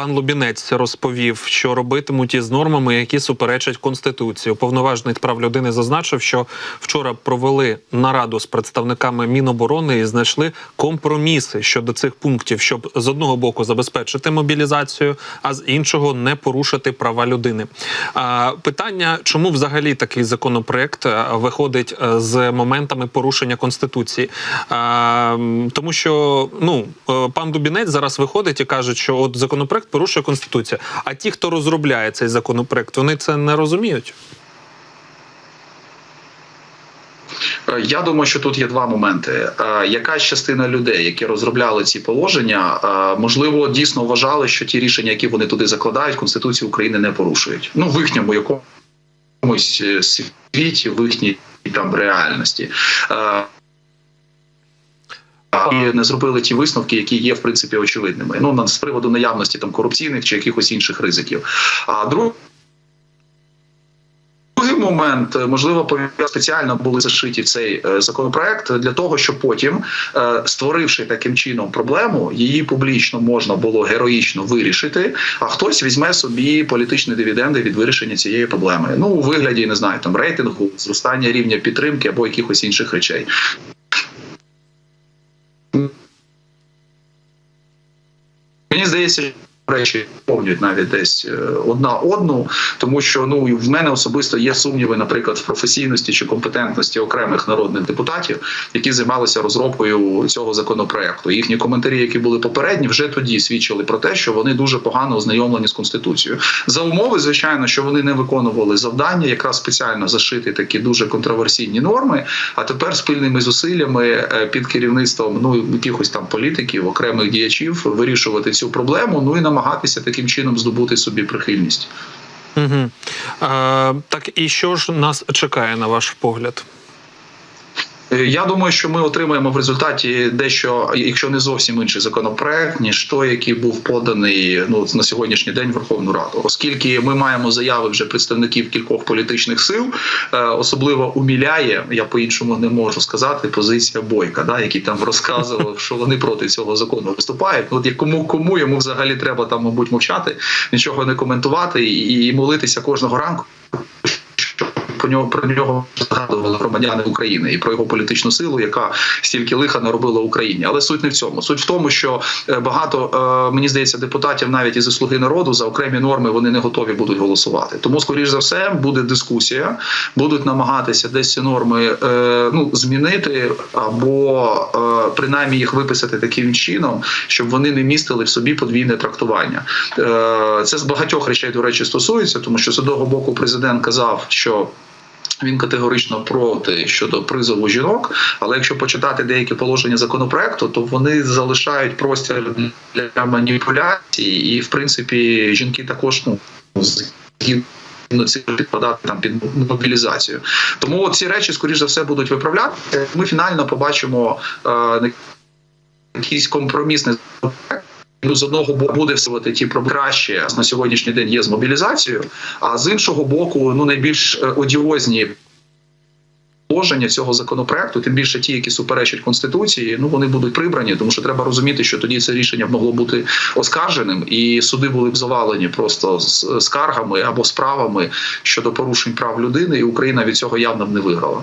пан Лубінець розповів, що робитимуть із нормами, які суперечать конституції. Уповноважений прав людини зазначив, що вчора провели нараду з представниками Міноборони і знайшли компроміси щодо цих пунктів, щоб з одного боку забезпечити мобілізацію, а з іншого не порушити права людини. А, питання, чому взагалі такий законопроект е, виходить е, з моментами порушення конституції? А, тому що ну е, пан Дубінець зараз виходить і каже, що от законопроект порушує конституцію. А ті, хто розробляє цей законопроект, вони це не розуміють. Е, Я думаю, що тут є два моменти. Е, Якась частина людей, які розробляли ці положення, е, можливо, дійсно вважали, що ті рішення, які вони туди закладають, Конституцію України не порушують. Ну, в їхньому якомусь світі, в їхній там реальності. І не зробили ті висновки, які є в принципі очевидними. Ну з приводу наявності там корупційних чи якихось інших ризиків. А друг, Другий момент, е, можливо, спеціально були зашиті в цей е, законопроект для того, щоб потім, е, створивши таким чином проблему, її публічно можна було героїчно вирішити. А хтось візьме собі політичні дивіденди від вирішення цієї проблеми. Ну у вигляді не знаю, там рейтингу, зростання рівня підтримки або якихось інших речей. Мені здається, речі повнюють навіть десь е, одна одну, тому що ну в мене особисто є сумніви, наприклад, в професійності чи компетентності окремих народних депутатів, які займалися розробкою цього законопроекту. Їхні коментарі, які були попередні, вже тоді свідчили про те, що вони дуже погано ознайомлені з конституцією. За умови, звичайно, що вони не виконували завдання, якраз спеціально зашити такі дуже контроверсійні норми. А тепер спільними зусиллями е, під керівництвом ну якихось там політиків, окремих діячів вирішувати цю проблему. Ну і намагатися таким чином здобути собі прихильність. Угу. А, так і що ж нас чекає на ваш погляд? Я думаю, що ми отримаємо в результаті дещо, якщо не зовсім інший законопроект, ніж той, який був поданий ну на сьогоднішній день в Верховну Раду, оскільки ми маємо заяви вже представників кількох політичних сил, е, особливо уміляє, я по іншому не можу сказати. Позиція бойка, да, який там розказував, що вони проти цього закону виступають. Ну, От як кому йому взагалі треба там, мабуть, мовчати, нічого не коментувати і молитися кожного ранку. Про нього про нього згадували громадяни України і про його політичну силу, яка стільки лиха наробила Україні. Але суть не в цьому. Суть в тому, що е, багато е, мені здається депутатів, навіть із слуги народу, за окремі норми вони не готові будуть голосувати. Тому, скоріш за все, буде дискусія, будуть намагатися десь ці норми е, ну змінити або принаймні їх виписати таким чином, щоб вони не містили в собі подвійне трактування. Це з багатьох речей, до речі, стосується, тому що з одного боку президент казав, що він категорично проти щодо призову жінок. Але якщо почитати деякі положення законопроекту, то вони залишають простір для маніпуляцій, і в принципі жінки також ну підпадати там під мобілізацію. Тому ці речі, скоріш за все, будуть виправляти. Ми фінально побачимо е, якийсь компромісний законопроект, з одного боку буде всувати ті проблеми краще на сьогоднішній день є з мобілізацією, а з іншого боку, ну найбільш е, одіозні положення цього законопроекту, тим більше ті, які суперечать конституції, ну вони будуть прибрані, тому що треба розуміти, що тоді це рішення могло бути оскарженим, і суди були б завалені просто скаргами або справами щодо порушень прав людини, і Україна від цього явно б не виграла.